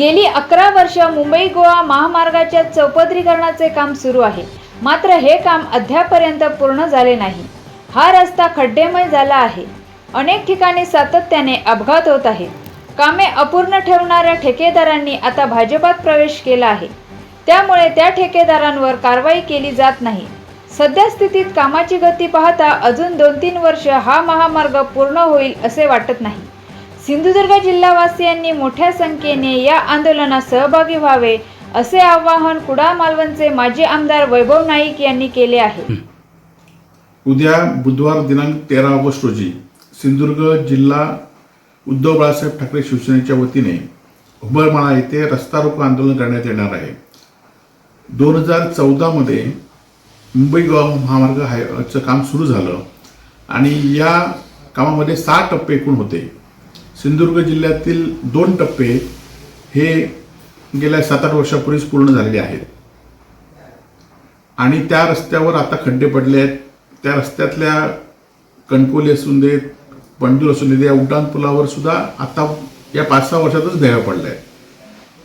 गेली अकरा वर्ष मुंबई गोवा महामार्गाच्या चौपदरीकरणाचे काम सुरू आहे. मात्र हे काम अद्यापर्यंत पूर्ण झाले नाही. हा रस्ता खड्डेमय झाला आहे. अनेक ठिकाणी सातत्याने अपघात होत आहे कामे अपूर्ण ठेवणाऱ्या ठेकेदारांनी आता भाजपात प्रवेश केला आहे. त्यामुळे त्या ठेकेदारांवर कारवाई केली जात नाही. सद्यस्थितीत कामाची गती पाहता अजून दोन तीन वर्ष हा महामार्ग पूर्ण होईल असे वाटत नाही. सिंधुदुर्ग जिल्हावासियांनी मोठ्या संख्येने या आंदोलनात सहभागी व्हावे असे आवाहन कुडाळ मालवणचे माजी आमदार वैभव नाईक यांनी केले आहे. उद्या बुधवार दिनांक तेरा ऑगस्ट रोजी सिंधुदुर्ग जिल्हा उद्धव बाळासाहेब ठाकरे शिवसेनेच्या वतीने उंबरमाळा येथे रस्ता रोको आंदोलन करण्यात येणार आहे. दोन हजार चौदामध्ये मुंबई गोवा महामार्ग हायचं काम सुरू झालं आणि या कामामध्ये सहा टप्पे एकूण होते. सिंधुदुर्ग जिल्ह्यातील दोन टप्पे हे गेल्या सात आठ वर्षापूर्वीच पूर्ण झालेले आहेत. आणि त्या रस्त्यावर आता खड्डे पडले आहेत. त्या रस्त्यातल्या कणकोली असून देत पंडूर असून देत या उड्डाण पुलावर सुद्धा आता या पाच सहा वर्षातच भेगा पडल्या. आहेत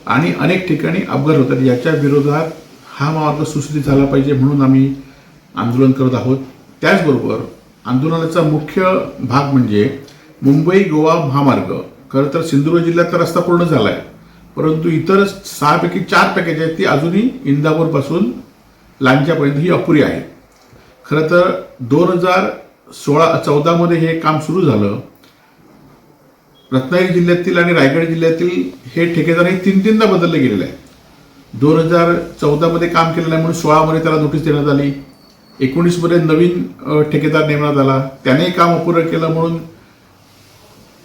आणि अनेक ठिकाणी अपघात होतात. याच्या विरोधात हा मार्ग सुस्थित झाला पाहिजे म्हणून आम्ही आंदोलन करत आहोत. त्याचबरोबर आंदोलनाचा मुख्य भाग म्हणजे मुंबई गोवा महामार्ग. खरं तर सिंधुदुर्ग जिल्ह्यातला रस्ता पूर्ण झाला आहे परंतु इतर सहापैकी चार पॅकेज आहेत ती अजूनही इंदापूरपासून लांच्यापर्यंत ही अपुरी आहे. खरं तर दोन हजार सोळा चौदामध्ये हे काम सुरू झालं. रत्नागिरी जिल्ह्यातील आणि रायगड जिल्ह्यातील हे ठेकेदार हे तीन तीनदा बदलले गेलेले आहे दोन हजार चौदामध्ये काम केलं नाही म्हणून सोळामध्ये त्याला नोटीस देण्यात आली. एकोणीसमध्ये नवीन ठेकेदार नेमण्यात आला. त्याने काम अपुरं केलं म्हणून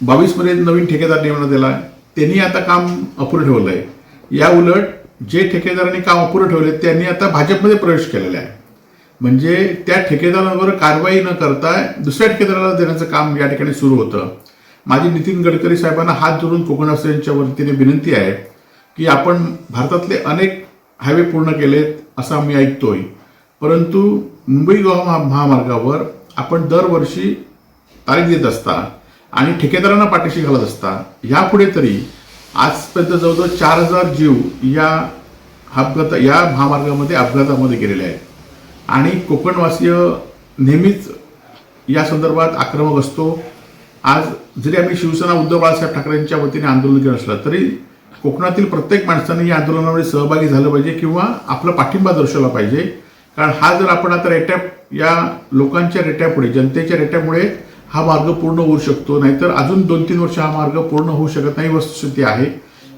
बावीसमध्ये नवीन ठेकेदार नेमण्यात आला त्यांनी आता काम अपुरं ठेवलं आहे या उलट जे ठेकेदारांनी काम अपुरं ठेवले त्यांनी आता भाजपमध्ये प्रवेश केलेला आहे. म्हणजे त्या ठेकेदारांवर कारवाई न करता दुसऱ्या ठेकेदाराला देण्याचं काम या ठिकाणी सुरू होतं. माझी नितीन गडकरी साहेबांना हात जोडून कोकणवासियांच्या वतीने विनंती आहे की आपण भारतातले अनेक हायवे पूर्ण केलेत असं आम्ही ऐकतोय. परंतु मुंबई गोवा महा- महामार्गावर आपण दरवर्षी तारीख देत असता आणि ठेकेदारांना पाठीशी घालत असता यापुढे तरी आजपर्यंत जवळजवळ चार हजार जीव या अपघात या महामार्गामध्ये अपघातामध्ये गेलेले आहेत. आणि कोकणवासीय नेहमीच या संदर्भात आक्रमक असतो. आज जरी आम्ही शिवसेना उद्धव बाळासाहेब ठाकरेंच्या वतीने आंदोलन केलं असलं तरी कोकणातील प्रत्येक माणसाने या आंदोलनामध्ये सहभागी झालं पाहिजे किंवा आपला पाठिंबा दर्शवला पाहिजे. कारण हा जर आपण आता रेट्या या लोकांच्या रेट्यापुढे जनतेच्या रेट्यामुळे हा मार्ग पूर्ण होऊ शकतो. नाहीतर अजून दोन तीन वर्ष हा मार्ग पूर्ण होऊ शकत नाही वस्तुस्थिती आहे.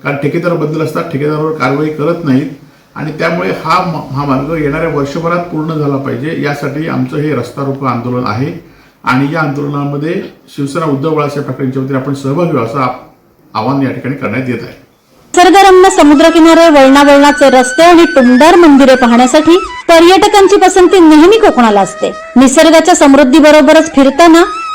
कारण ठेकेदार बदल असतात ठेकेदारावर कारवाई करत नाहीत. आणि त्यामुळे हा हा मार्ग येणाऱ्या वर्षभरात पूर्ण झाला पाहिजे. यासाठी आमचं हे रस्ता रोको आंदोलन आहे. आणि या आंदोलनामध्ये शिवसेना उद्धव बाळासाहेब ठाकरेंच्या वतीने आपण सहभागी व्हावं असं आवाहन या ठिकाणी करण्यात येत आहे. निसर्गरम्य समुद्रकिनारे वळणावळणाचे रस्ते आणि टुंडार मंदिरे पाहण्यासाठी पर्यटकांची पसंती नेहमी कोकणाला असते. निसर्गाच्या समृद्धीबरोबरच फिरताना